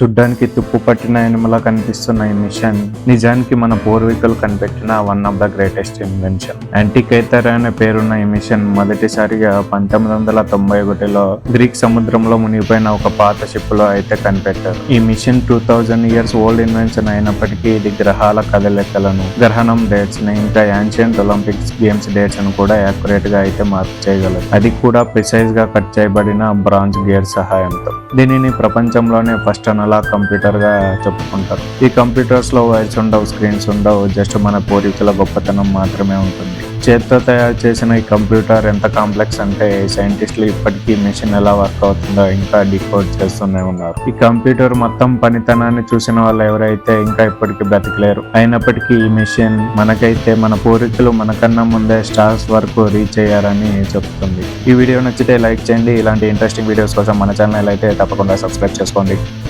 చూడ్డానికి తుప్పు పట్టిన ఎనిమలా కనిపిస్తున్న ఈ మిషన్ నిజానికి మన పూర్వీకులు కనిపెట్టిన one of the greatest invention. Antikythera అనే పేరున్న ఈ మిషన్ మొదటిసారిగా పంతొమ్మిది వందల తొంభై ఒకటిలో గ్రీక్ సముద్రంలో మునిగిపోయిన ఒక పాత షిప్లో అయితే కనిపెట్టారు. ఈ machine two thousand years old invention అయినప్పటికీ ఇది గ్రహాల కదలికలను గ్రహణం డేట్స్ని ఇంకా యాన్షియంట్ ఒలింపిక్స్ గేమ్స్ డేట్స్ను కూడా యాక్యురేట్గా అయితే మార్పు చేయగలదు అది కూడా ప్రిసైజ్గా కట్ చేయబడిన బ్రాంజ్ గేర్ సహాయంతో. దీనిని ప్రపంచంలోనే ఫస్ట్ అనలాగ్ కంప్యూటర్గా చెప్పుకుంటారు. ఈ కంప్యూటర్స్లో వైర్స్ ఉండవు స్క్రీన్స్ ఉండవు జస్ట్ మన పూర్వీకుల గొప్పతనం మాత్రమే ఉంటుంది. చేత్తో తయారు చేసిన ఈ కంప్యూటర్ ఎంత కాంప్లెక్స్ అంటే సైంటిస్టులు ఇప్పటికీ మెషిన్ ఎలా వర్క్ అవుతుందో ఇంకా డికోడ్ చేస్తూనే ఉన్నారు. ఈ కంప్యూటర్ మొత్తం పనితనాన్ని చూసిన వాళ్ళు ఎవరైతే ఇంకా ఇప్పటికీ బ్రతకలేరు. అయినప్పటికీ ఈ మెషిన్ మనకైతే మన పూర్వీకులు మనకన్నా ముందే స్టార్స్ వరకు రీచ్ అయ్యారని చెప్తుంది. ఈ వీడియో నచ్చితే లైక్ చేయండి. ఇలాంటి ఇంట్రెస్టింగ్ వీడియోస్ కోసం మన ఛానల్ అయితే తప్పకుండా సబ్స్క్రైబ్ చేసుకోండి.